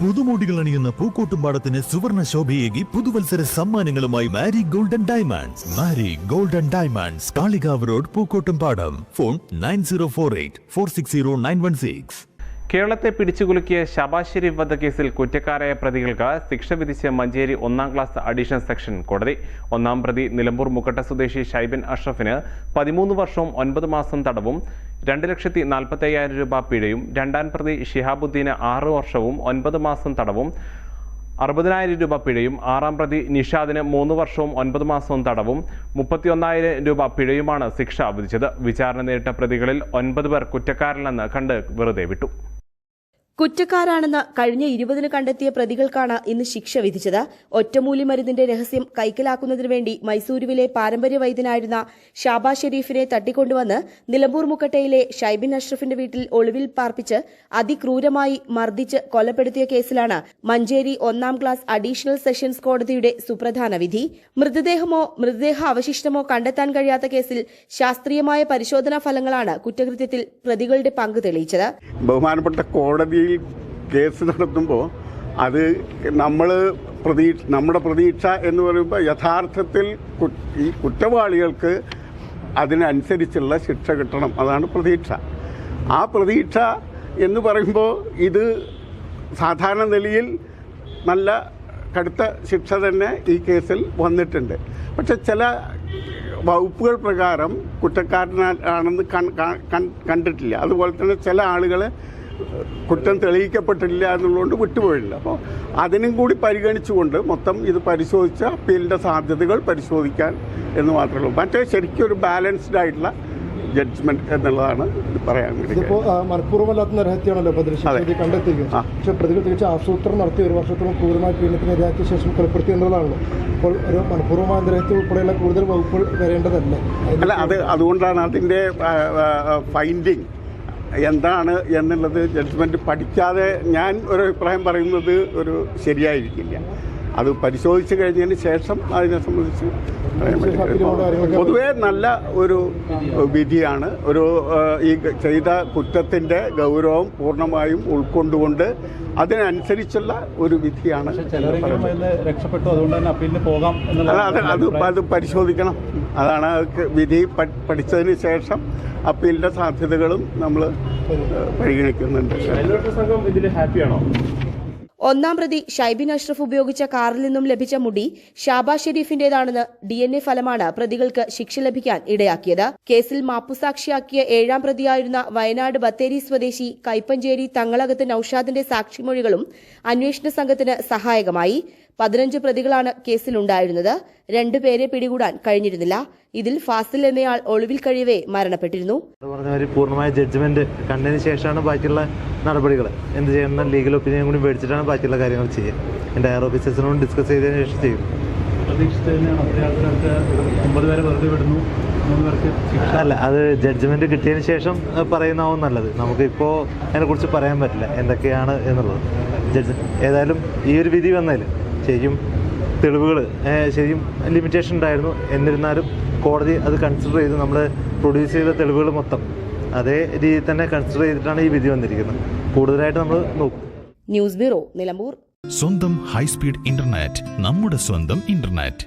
പുതുമോടികൾ അണിയുന്ന പൂക്കോട്ടുംപാടത്തിന് സുവർണ ശോഭയേകി പുതുവത്സര സമ്മാനങ്ങളുമായി Mari golden diamonds. Mari golden diamonds. Kalikavu road Pookkottumpadam. Phone nine zero four eight four six zero nine one six. കേരളത്തെ പിടിച്ചുകുലുക്കിയ ഷബാസ് ഷെരീഫ് വധക്കേസിൽ കുറ്റക്കാരായ പ്രതികൾക്ക് ശിക്ഷ വിധിച്ച മഞ്ചേരി ഒന്നാം ക്ലാസ് അഡീഷണൽ സെക്ഷൻ കോടതി. ഒന്നാം പ്രതി നിലമ്പൂർ മുക്കട്ട സ്വദേശി ഷൈബിൻ അഷ്റഫിന് പതിമൂന്ന് വർഷവും ഒൻപത് മാസം തടവും. രണ്ട് ലക്ഷത്തി നാൽപ്പത്തി അയ്യായിരം രൂപ പിഴയും. രണ്ടാം പ്രതി ഷിഹാബുദ്ദീന് ആറ് വർഷവും ഒൻപത് മാസം തടവും. അറുപതിനായിരം രൂപ പിഴയും. ആറാം പ്രതി നിഷാദിന് മൂന്ന് വർഷവും ഒൻപത് മാസവും തടവും. മുപ്പത്തിയൊന്നായിരം രൂപ പിഴയുമാണ് ശിക്ഷ വിധിച്ചത്. വിചാരണ നേരിട്ട പ്രതികളിൽ ഒൻപത് പേർ കുറ്റക്കാരനെന്ന് കണ്ട് വെറുതെ വിട്ടു. കുറ്റക്കാരാണെന്ന് കഴിഞ്ഞ ഇരുപതിന് കണ്ടെത്തിയ പ്രതികൾക്കാണ് ഇന്ന് ശിക്ഷ വിധിച്ചത്. ഒറ്റമൂലി മരുന്നിന്റെ രഹസ്യം കൈക്കലാക്കുന്നതിനു വേണ്ടി മൈസൂരുവിലെ പാരമ്പര്യ വൈദ്യനായിരുന്ന ഷാബാ ഷെരീഫിനെ തട്ടിക്കൊണ്ടുവന്ന് നിലമ്പൂർ മുക്കട്ടയിലെ ഷൈബിൻ അഷ്റഫിന്റെ വീട്ടിൽ ഒളിവിൽ പാർപ്പിച്ച് അതിക്രൂരമായി മർദ്ദിച്ച് കൊലപ്പെടുത്തിയ കേസിലാണ് മഞ്ചേരി ഒന്നാം ക്ലാസ് അഡീഷണൽ സെഷൻസ് കോടതിയുടെ സുപ്രധാന വിധി. മൃതദേഹമോ മൃതദേഹ അവശിഷ്ടമോ കണ്ടെത്താൻ കഴിയാത്ത കേസിൽ ശാസ്ത്രീയമായ പരിശോധനാ ഫലങ്ങളാണ് കുറ്റകൃത്യത്തിൽ പ്രതികളുടെ പങ്ക് തെളിയിച്ചത്. ബഹുമാനപ്പെട്ട കോടതിയിൽ കേസ് നടത്തുമ്പോൾ അത് നമ്മൾ പ്രതീക്ഷ നമ്മുടെ പ്രതീക്ഷ എന്ന് പറയുമ്പോൾ യഥാർത്ഥത്തിൽ ഈ കുറ്റവാളികൾക്ക് അതിനനുസരിച്ചുള്ള ശിക്ഷ കിട്ടണം. അതാണ് പ്രതീക്ഷ. ആ പ്രതീക്ഷ എന്ന് പറയുമ്പോൾ ഇത് സാധാരണ നിലയിൽ നല്ല കടുത്ത ശിക്ഷ തന്നെ ഈ കേസിൽ വന്നിട്ടുണ്ട്. പക്ഷെ ചില വകുപ്പുകൾ പ്രകാരം കുറ്റക്കാരനാണെന്ന് കണ്ടിട്ടില്ല. അതുപോലെ തന്നെ ചില ആളുകൾ കുറ്റം തെളിയിക്കപ്പെട്ടില്ല എന്നുള്ളതുകൊണ്ട് വിട്ടുപോയില്ല. അപ്പോൾ അതിനും കൂടി പരിഗണിച്ചുകൊണ്ട് മൊത്തം ഇത് പരിശോധിച്ച അപ്പീലിന്റെ സാധ്യതകൾ പരിശോധിക്കാൻ എന്ന് മാത്രമേ ഉള്ളൂ. മറ്റേ ശരിക്കും ഒരു ബാലൻസ്ഡ് ആയിട്ടുള്ള ജഡ്ജ്മെന്റ് എന്നുള്ളതാണ് പറയാൻ മനഃപൂർവമല്ലാത്ത നരഹത്യാണല്ലോ പക്ഷേ. പക്ഷെ പ്രതികൾ തികച്ച ആസൂത്രണം നടത്തി ഒരു വർഷത്തോളം ക്രൂരമായ പീഡനത്തിന് ഇരയാക്കിയ ശേഷം കൊലപ്പെടുത്തി എന്നുള്ളതാണല്ലോ. അപ്പോൾ ഒരു മനഃപൂർവമായ നരഹത്യം ഉൾപ്പെടെയുള്ള കൂടുതൽ വകുപ്പുകൾ വരേണ്ടതല്ലേ? അല്ല അത് അതുകൊണ്ടാണ് അതിന്റെ ഫൈൻഡിങ് എന്താണ് എന്നുള്ളത് ജഡ്ജ്മെന്റ് പഠിക്കാതെ ഞാൻ ഒരു അഭിപ്രായം പറയുന്നത് ഒരു ശരിയായിരിക്കില്ല. അത് പരിശോധിച്ച് കഴിഞ്ഞതിന് ശേഷം അതിനെ സംബന്ധിച്ച്. പൊതുവേ നല്ല ഒരു വിധിയാണ്. ഒരു ഈ ചെയ്ത കുറ്റത്തിന്റെ ഗൗരവം പൂർണമായും ഉൾക്കൊണ്ടുകൊണ്ട് അതിനനുസരിച്ചുള്ള ഒരു വിധിയാണ് രക്ഷപ്പെട്ടു. അതുകൊണ്ട് തന്നെ അപ്പീലിന് പോകാം അല്ല, അത് അത് അത് പരിശോധിക്കണം. അതാണ് അത് വിധി പഠിച്ചതിന് ശേഷം അപ്പീലിന്റെ സാധ്യതകളും നമ്മൾ പരിഗണിക്കുന്നുണ്ട്. സംഘം ഇതിൽ ഹാപ്പിയാണോ? ഒന്നാം പ്രതി ഷൈബിൻ അഷ്റഫ് ഉപയോഗിച്ച കാറിൽ നിന്നും ലഭിച്ച മുടി ഷാബാസ് ഷെരീഫിന്റേതാണെന്ന് ഡി എൻ എ ഫലമാണ് പ്രതികൾക്ക് ശിക്ഷ ലഭിക്കാൻ ഇടയാക്കിയത്. കേസിൽ മാപ്പുസാക്ഷിയാക്കിയ ഏഴാം പ്രതിയായിരുന്ന വയനാട് ബത്തേരി സ്വദേശി കൈപ്പഞ്ചേരി തങ്ങളകത്ത് നൌഷാദിന്റെ സാക്ഷിമൊഴികളും അന്വേഷണ സംഘത്തിന് സഹായകമായി. പതിനഞ്ച് പ്രതികളാണ് കേസിലുണ്ടായിരുന്നത്. രണ്ടുപേരെ പിടികൂടാൻ കഴിഞ്ഞിരുന്നില്ല. ഇതിൽ ഫാസിൽ എന്നയാൾ ഒളിവിൽ കഴിയവേ മരണപ്പെട്ടിരുന്നു. പൂർണമായ ജഡ്ജ്മെന്റ് കണ്ടതിന് ശേഷമാണ് ബാക്കിയുള്ള നടപടികൾ എന്ത് ചെയ്യണം ലീഗൽ ഒപ്പീനിയൻ കൂടി മേടിച്ചിട്ടാണ് ബാക്കിയുള്ള കാര്യങ്ങൾ ചെയ്യുക. എന്റെ ഹയർ ഓഫീസേഴ്സിനോട് ഡിസ്കസ് ചെയ്തതിന് ശേഷം ചെയ്യും. അല്ല അത് ജഡ്ജ്മെന്റ് കിട്ടിയതിനു ശേഷം പറയുന്നാവും പറയുന്നതാവും നല്ലത്. നമുക്കിപ്പോൾ അതിനെക്കുറിച്ച് പറയാൻ പറ്റില്ല. എന്തൊക്കെയാണ് എന്നുള്ളത്. ജഡ്ജ് ഏതായാലും ഈ ഒരു വിധി വന്നതിൽ ശരിക്കും തെളിവുകൾ ശരിക്കും ലിമിറ്റേഷൻ ഉണ്ടായിരുന്നു. എന്നിരുന്നാലും കോടതി അത് കൺസിഡർ ചെയ്ത്. നമ്മൾ പ്രൊഡ്യൂസ് ചെയ്ത തെളിവുകൾ മൊത്തം അതേ രീതിയിൽ തന്നെ കൺസിഡർ ചെയ്തിട്ടാണ് ഈ വിധി വന്നിരിക്കുന്നത്. കൂടുതലായിട്ട് നമ്മൾ നോക്കും. News bureau Nilambur. സ്വന്തം ഹൈസ്പീഡ് ഇന്റർനെറ്റ് നമ്മുടെ സ്വന്തം ഇന്റർനെറ്റ്